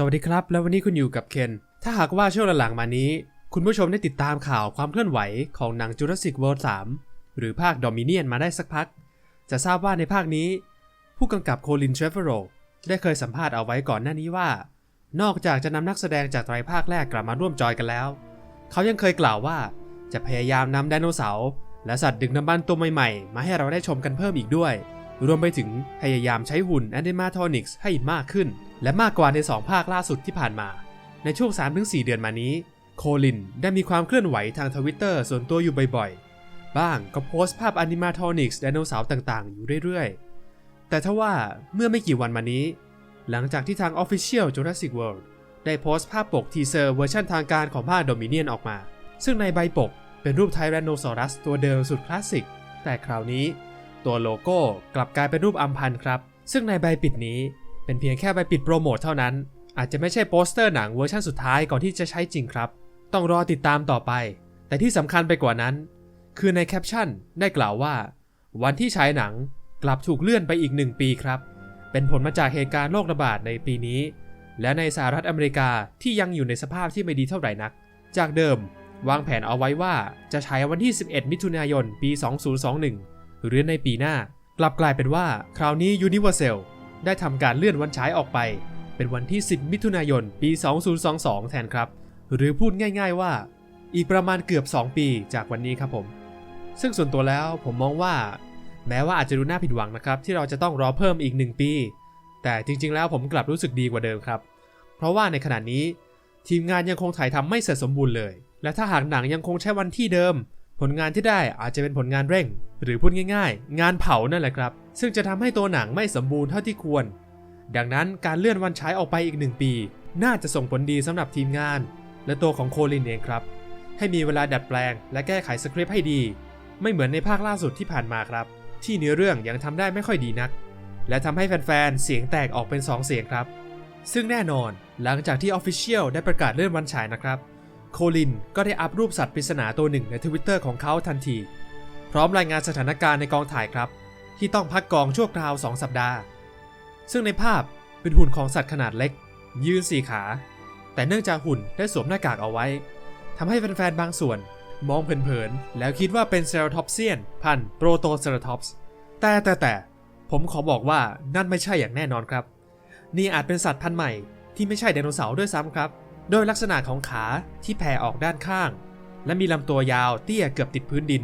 สวัสดีครับ แล้ววันนี้คุณอยู่กับเคน ถ้าหากว่าช่วงหลังๆมานี้ คุณผู้ชมได้ติดตามข่าวความเคลื่อนไหวของหนัง Jurassic World 3 หรือภาค Dominion มาได้สักพัก จะทราบว่าในภาคนี้ ผู้กำกับโคลินเทรเฟโรได้เคยสัมภาษณ์เอาไว้ก่อนหน้านี้ว่า นอกจากจะนำนักแสดงจากไตรภาคแรกกลับมาร่วมจอยกันแล้ว เขายังเคยกล่าวว่าจะพยายามนำไดโนเสาร์และสัตว์ดึกดำบรรพ์ตัวใหม่ๆ มาให้เราได้ชมกันเพิ่มอีกด้วย รวมไปถึงพยายามใช้หุ่น Animatronics ให้มากขึ้น และมากกว่าใน 2 ภาคล่าสุดที่ผ่านมา ในช่วง 3-4 เดือนมานี้ โคลินได้มีความเคลื่อนไหวทางทวิตเตอร์ส่วนตัวอยู่บ่อยๆ บ้างก็โพสต์ภาพ Animatronics ไดโนเสาร์ต่างๆ อยู่เรื่อยๆ แต่ทว่าเมื่อไม่กี่วันมานี้ หลังจากที่ทาง Official Jurassic World ได้โพสต์ภาพปกทีเซอร์เวอร์ชันทางการของภาค Dominion ออกมา ซึ่งในใบปกเป็นรูปไทแรนโนซอรัสตัวเดิมสุดคลาสสิก แต่คราวนี้ ตัวโลโก้กลับกลายเป็นรูปอัมพันครับ ซึ่งในใบปิดนี้ เป็นเพียงแค่ใบปิดโปรโมทเท่านั้น อาจจะไม่ใช่โปสเตอร์หนังเวอร์ชันสุดท้ายก่อนที่จะใช้จริงครับ ต้องรอติดตามต่อไป แต่ที่สำคัญไปกว่านั้น คือในแคปชั่นได้กล่าวว่า วันที่ฉายหนังกลับถูกเลื่อนไปอีกหนึ่งปีครับ เป็นผลมาจากเหตุการณ์โรคระบาดในปีนี้ และในสหรัฐอเมริกาที่ยังอยู่ในสภาพที่ไม่ดีเท่าไหร่นัก จากเดิม วางแผนเอาไว้ว่าจะฉายวันที่ 11 มิถุนายนปี 2021 หรือในปีหน้า กลับกลายเป็นว่าคราวนี้ Universal ได้ทำการเลื่อนวันฉายออกไป เป็นวันที่ 10 มิถุนายน ปี 2022 แทนครับ หรือพูดง่าย ๆว่า อีกประมาณเกือบ 2 ปีจากวันนี้ครับผม ซึ่งส่วนตัวแล้วผมมองว่า แม้ว่าอาจจะดูน่าผิดหวังนะครับที่เราจะต้องรอเพิ่มอีก 1 ปี แต่จริงๆ แล้วผมกลับรู้สึกดีกว่าเดิมครับ เพราะว่าในขณะนี้ ทีมงานยังคงถ่ายทำไม่เสร็จสมบูรณ์เลย และถ้าหากหนังยังคงใช้วันที่เดิม ผลงานที่ได้อาจจะเป็นผลงานเร่ง หรือพูดง่าย ๆ งานเผานั่นแหละครับ ซึ่งจะทำให้ตัวหนังไม่สมบูรณ์เท่าที่ควร ดังนั้นการเลื่อนวันฉายออกไปอีกหนึ่งปี น่าจะส่งผลดีสำหรับทีมงาน และตัวของโคลินเองครับ ให้มีเวลาดัดแปลง และแก้ไขสคริปต์ให้ดี ไม่เหมือนในภาคล่าสุดที่ผ่านมาครับ ที่เนื้อเรื่องยังทำได้ไม่ค่อยดีนัก และทำให้แฟนๆเสียงแตกออกเป็นสองเสียงครับ ซึ่งแน่นอนหลังจากที่ Official ได้ประกาศเลื่อนวันฉายนะครับโคลินก็ได้อัพรูปสัตว์ปริศนาตัวหนึ่งในทวิตเตอร์ของเขาทันที พร้อมรายงานสถานการณ์ในกองถ่ายครับ ที่ต้องพักกองชั่วคราว2สัปดาห์ ซึ่งในภาพเป็นหุ่นของสัตว์ขนาดเล็ก ยืนสี่ขา แต่เนื่องจากหุ่นได้สวมหน้ากากเอาไว้ทำให้แฟนๆบางส่วน มองเผินๆ แล้วคิดว่าเป็นเซราทอปเซียน พันโปรโตเซราทอปส์แต่แต่แต่ผมขอบอกว่านั่นไม่ใช่อย่างแน่นอนครับ นี่อาจเป็นสัตว์พันธุ์ใหม่ที่ไม่ใช่ไดโนเสาร์ด้วยซ้ำครับ โดยลักษณะของขาที่แผ่ออกด้านข้าง และมีลำตัวยาวเตี้ยเกือบติดพื้นดิน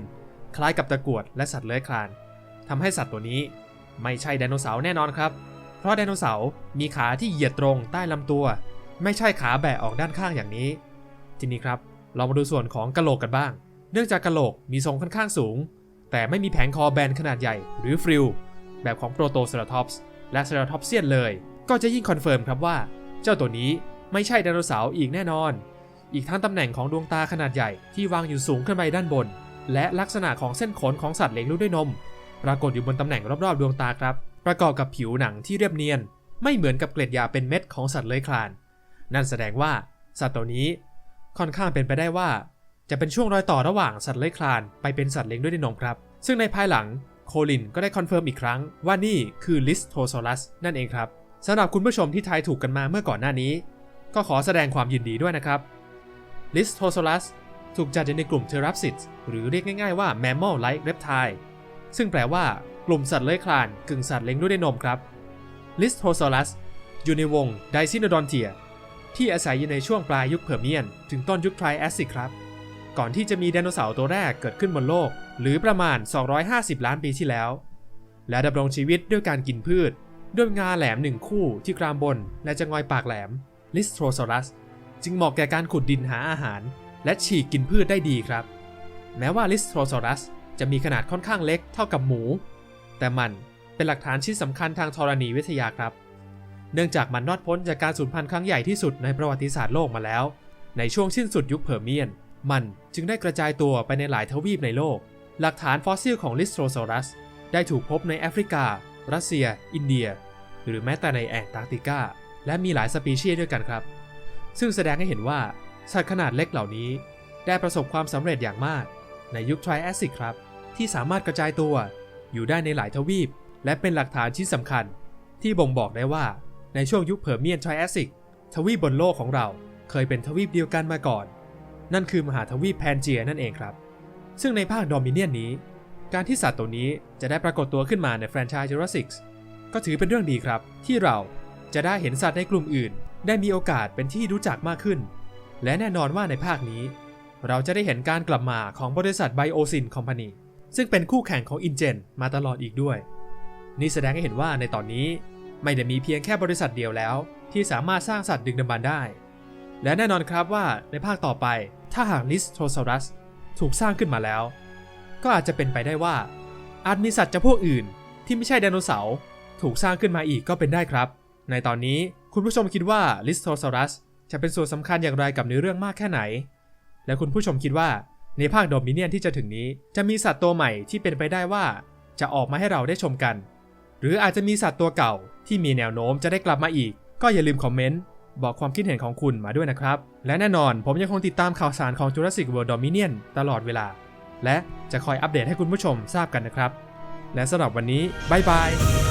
คล้ายกับตะกรวดและสัตว์เลื้อยคลาน ทำให้สัตว์ตัวนี้ไม่ใช่ไดโนเสาร์แน่นอนครับ เพราะไดโนเสาร์มีขาที่เหยียดตรงใต้ลำตัว ไม่ใช่ขาแบะออกด้านข้างอย่างนี้ ทีนี้ครับ เรามาดูส่วนของกะโหลกกันบ้าง เนื่องจากกะโหลกมีทรงค่อนข้างสูง แต่ไม่มีแผงคอแบนขนาดใหญ่หรือฟริลแบบของโปรโตเซราทอปส์และเซราทอปเซียนเลย ก็จะยิ่งคอนเฟิร์มครับว่า เจ้าตัวนี้ไม่ใช่ไดโนเสาร์อีกแน่นอน อีกทั้งตำแหน่งของดวงตาขนาดใหญ่ที่วางอยู่สูงขึ้นไปด้านบน และลักษณะของเส้นขนของสัตว์เลี้ยงลูกด้วยนม ปรากฏอยู่บนตำแหน่งรอบๆดวงตาครับ ประกอบกับผิวหนังที่เรียบเนียน ไม่เหมือนกับเกล็ดยาเป็นเม็ดของสัตว์เลื้อยคลาน นั่นแสดงว่าสัตว์ตัวนี้ค่อนข้างเป็นไปได้ว่า จะเป็นช่วงรอยต่อระหว่างสัตว์เลื้อยคลานไปเป็นสัตว์เลี้ยงด้วยนมครับ ซึ่งในภายหลังโคลินก็ได้คอนเฟิร์มอีกครั้งว่านี่คือลิสโทโซลัสนั่นเองครับสำหรับคุณผู้ชมที่ทายถูกกันมาเมื่อก่อนหน้านี้ ก็ขอแสดงความยินดีด้วยนะครับลิสโทโซลัสถูกจัดอยู่ในกลุ่มเทราปซิตหรือเรียกง่ายๆว่า mammal like reptile ซึ่งแปลว่ากลุ่มสัตว์เลื้อยคลานกึ่งสัตว์เลี้ยงด้วยนมครับลิสโทโซลัสอยู่ในวงไดซิโนดอนเทียที่อาศัยอยู่ในช่วงปลายยุคเพอร์เมียน ถึงต้นยุคไทรแอสซิกครับ ก่อนที่จะมีไดโนเสาร์ตัวแรกเกิดขึ้นบนโลก หรือประมาณ 250 ล้านปีที่แล้ว และดำรงชีวิตด้วยการกินพืช ด้วยงาแหลมหนึ่งคู่ที่กรามบน และจะงอยปากแหลมลิสโทรซอรัสจึงเหมาะแก่การขุดดินหาอาหาร และฉีกกินพืชได้ดีครับ แม้ว่าลิสโทรซอรัส จะมีขนาดค่อนข้างเล็กเท่ากับหมู แต่มันเป็นหลักฐานชิ้นสำคัญทางธรณีวิทยาครับ เนื่องจากมันรอดพ้นจากการสูญพันธุ์ครั้งใหญ่ที่สุดในประวัติศาสตร์โลกมาแล้ว ในช่วงสิ้นสุดยุคเพอร์เมียน มันจึงได้กระจายตัวไปในหลายทวีปในโลก หลักฐานฟอสซิลของลิสโทรซอรัสได้ถูกพบในแอฟริกา รัสเซีย อินเดีย หรือแม้แต่ในแอนตาร์กติกา และมีหลายสปีชีส์ด้วยกันครับ ซึ่งแสดงให้เห็นว่าสัตว์ขนาดเล็กเหล่านี้ ได้ประสบความสำเร็จอย่างมาก ในยุคไทรแอสซิกครับ ที่สามารถกระจายตัวอยู่ได้ในหลายทวีป และเป็นหลักฐานชิ้นสำคัญ ที่บ่งบอกได้ว่าในช่วงยุคเพอร์เมียนไทรแอสซิกทวีปบนโลกของเราเคยเป็นทวีปเดียวกันมาก่อน นั่นคือมหาทวีปแพนเจียนั่นเองครับ ซึ่งในภาคดอมิเนียนนี้ การที่สัตว์ตัวนี้จะได้ปรากฏตัวขึ้นมาในแฟรนไชส์ Jurassic ก็ถือเป็นเรื่องดีครับ ที่เราจะได้เห็นสัตว์ในกลุ่มอื่น ได้มีโอกาสเป็นที่รู้จักมากขึ้น และแน่นอนว่าในภาคนี้ เราจะได้เห็นการกลับมาของบริษัทไบโอซินคอมพานีซึ่งเป็นคู่แข่งของอินเจนมาตลอดอีกด้วย นี่แสดงให้เห็นว่าในตอนนี้ไม่ได้มีเพียงแค่บริษัทเดียวแล้ว ที่สามารถสร้างสัตว์ดึกดำบรรได้ และแน่นอนครับว่าในภาคต่อไปถ้าหากลิสโทรซารัสถูกสร้างขึ้นมาแล้ว ก็อาจจะเป็นไปได้ว่า อาจมีสัตว์จำพวกอื่น ที่ไม่ใช่ไดโนเสาร์ถูกสร้างขึ้นมาอีกก็เป็นได้ครับ ในตอนนี้คุณผู้ชมคิดว่าลิสโทรซารัสจะเป็นส่วนสำคัญอย่างไรกับเนื้อเรื่องมากแค่ไหน และคุณผู้ชมคิดว่าในภาคโดมิเนียนที่จะถึงนี้ จะมีสัตว์ตัวใหม่ที่เป็นไปได้ว่า จะออกมาให้เราได้ชมกัน หรืออาจจะมีสัตว์ตัวเก่าที่มีแนวโน้มจะได้กลับมาอีก ก็อย่าลืมคอมเมนต์บอกความคิดเห็นของคุณมาด้วยนะครับ และแน่นอนผมยังคงติดตามข่าวสารของ Jurassic World Dominion ตลอดเวลา และจะคอยอัปเดตให้คุณผู้ชมทราบกันนะครับ และสำหรับวันนี้บายบาย